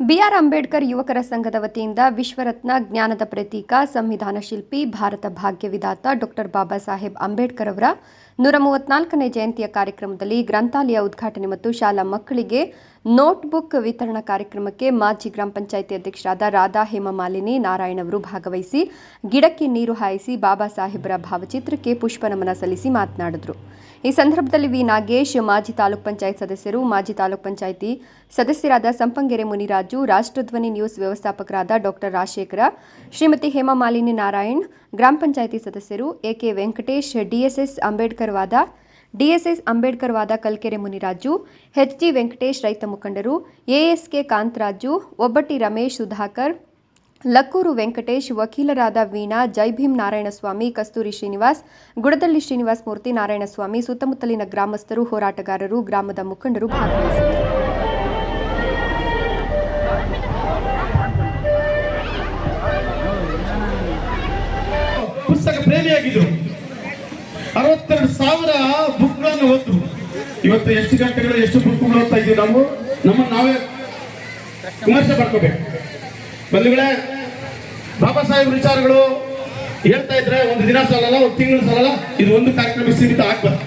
B R Ambedkar ಯುವಕರ ಸಂಘದ ವತಿಯಿಂದ ವಿಶ್ವರತ್ನ ಜ್ಞಾನದ ಪ್ರತೀಕ ಸಂವಿಧಾನ ಶಿಲ್ಪಿ, ಭಾರತ ಭಾಗ್ಯ ವಿಧಾತ ಡಾಕ್ಟರ್ ಬಾಬಾ ಸಾಹೇಬ್ ಅಂಬೇಡ್ಕರ್ ಅವರ ನೂರ ಮೂವತ್ನಾಲ್ಕನೇ ಜಯಂತಿಯ ಕಾರ್ಯಕ್ರಮದಲ್ಲಿ ಗ್ರಂಥಾಲಯ ಉದ್ಘಾಟನೆ ಮತ್ತು ಶಾಲಾ ಮಕ್ಕಳಿಗೆ ನೋಟ್ಬುಕ್ ವಿತರಣಾ ಕಾರ್ಯಕ್ರಮಕ್ಕೆ ಮಾಜಿ ಗ್ರಾಮ ಪಂಚಾಯಿತಿ ಅಧ್ಯಕ್ಷರಾದ ರಾಧಾ ಹೇಮಮಾಲಿನಿ ನಾರಾಯಣ ಅವರು ಭಾಗವಹಿಸಿ ಗಿಡಕ್ಕೆ ನೀರು ಹಾಯಿಸಿ ಬಾಬಾ ಸಾಹೇಬರ ಭಾವಚಿತ್ರಕ್ಕೆ ಪುಷ್ಪನಮನ ಸಲ್ಲಿಸಿ ಮಾತನಾಡಿದರು. ಈ ಸಂದರ್ಭದಲ್ಲಿ ವಿ. ನಾಗೇಶ್, ಮಾಜಿ ತಾಲೂಕ್ ಪಂಚಾಯತ್ ಸದಸ್ಯರು, ಮಾಜಿ ತಾಲೂಕ್ ಪಂಚಾಯಿತಿ ಸದಸ್ಯರಾದ ಸಂಪಂಗೆರೆ ಮುನಿರಾಜು, ರಾಷ್ಟ್ರಧ್ವನಿ ನ್ಯೂಸ್ ವ್ಯವಸ್ಥಾಪಕರಾದ ಡಾಕ್ಟರ್ ರಾಜಶೇಖರ, ಶ್ರೀಮತಿ ಹೇಮಮಾಲಿನಿ ನಾರಾಯಣ್, ಗ್ರಾಮ ಪಂಚಾಯಿತಿ ಸದಸ್ಯರು ಎಕೆ ವೆಂಕಟೇಶ್ ಡಿಎಸ್ಎಸ್ ಅಂಬೇಡ್ಕರ್ ವಾದ ಡಿಎಸ್ಎಸ್ ಅಂಬೇಡ್ಕರ್ ವಾದ ಕಲ್ಕೆರೆ ಮುನಿರಾಜು ಎಚ್ಜಿ ವೆಂಕಟೇಶ್ ರೈತ ಮುಖಂಡರು, ಎಎಸ್ಕೆ ಕಾಂತರಾಜು ಒಬ್ಬಟ್ಟಿ ರಮೇಶ್ ಸುಧಾಕರ್, ಲಕ್ಕೂರು ವೆಂಕಟೇಶ್ ವಕೀಲರಾದ ವೀಣಾ ಜೈಭೀಮ್ ನಾರಾಯಣಸ್ವಾಮಿ, ಕಸ್ತೂರಿ ಶ್ರೀನಿವಾಸ್ ಗುಡದಳ್ಳಿ ಶ್ರೀನಿವಾಸ್ ಮೂರ್ತಿ ನಾರಾಯಣಸ್ವಾಮಿ, ಸುತ್ತಮುತ್ತಲಿನ ಗ್ರಾಮಸ್ಥರು, ಹೋರಾಟಗಾರರು, ಗ್ರಾಮದ ಮುಖಂಡರು ಭಾಗವಹಿಸಿದ್ದರು. ಪುಸ್ತಕ ಪ್ರೇಮಿಯಾಗಿದ್ರು. ಅರವತ್ತೆರಡು ಸಾವಿರ ಇವತ್ತು ಎಷ್ಟು ಗಂಟೆಗಳು ಎಷ್ಟು ಬುಕ್ಗಳು ಓದ್ತಾ ಇದ್ದೀವಿ ನಾವು? ನಮ್ಮ ನಾವೇ ವಿಮರ್ಶೆ ಮಾಡ್ಕೋಬೇಕು. ಬಂಧುಗಳೇ, ಬಾಬಾ ಸಾಹೇಬ್ ವಿಚಾರಗಳು ಹೇಳ್ತಾ ಇದ್ರೆ ಒಂದು ದಿನ ಸಾಲಲ್ಲ, ಒಂದು ತಿಂಗಳು ಸಾಲಲ್ಲ, ಇದು ಒಂದು ಕಾರ್ಯಕ್ರಮ ಸೀಮಿತ ಆಗ್ಬಾರ್ದು.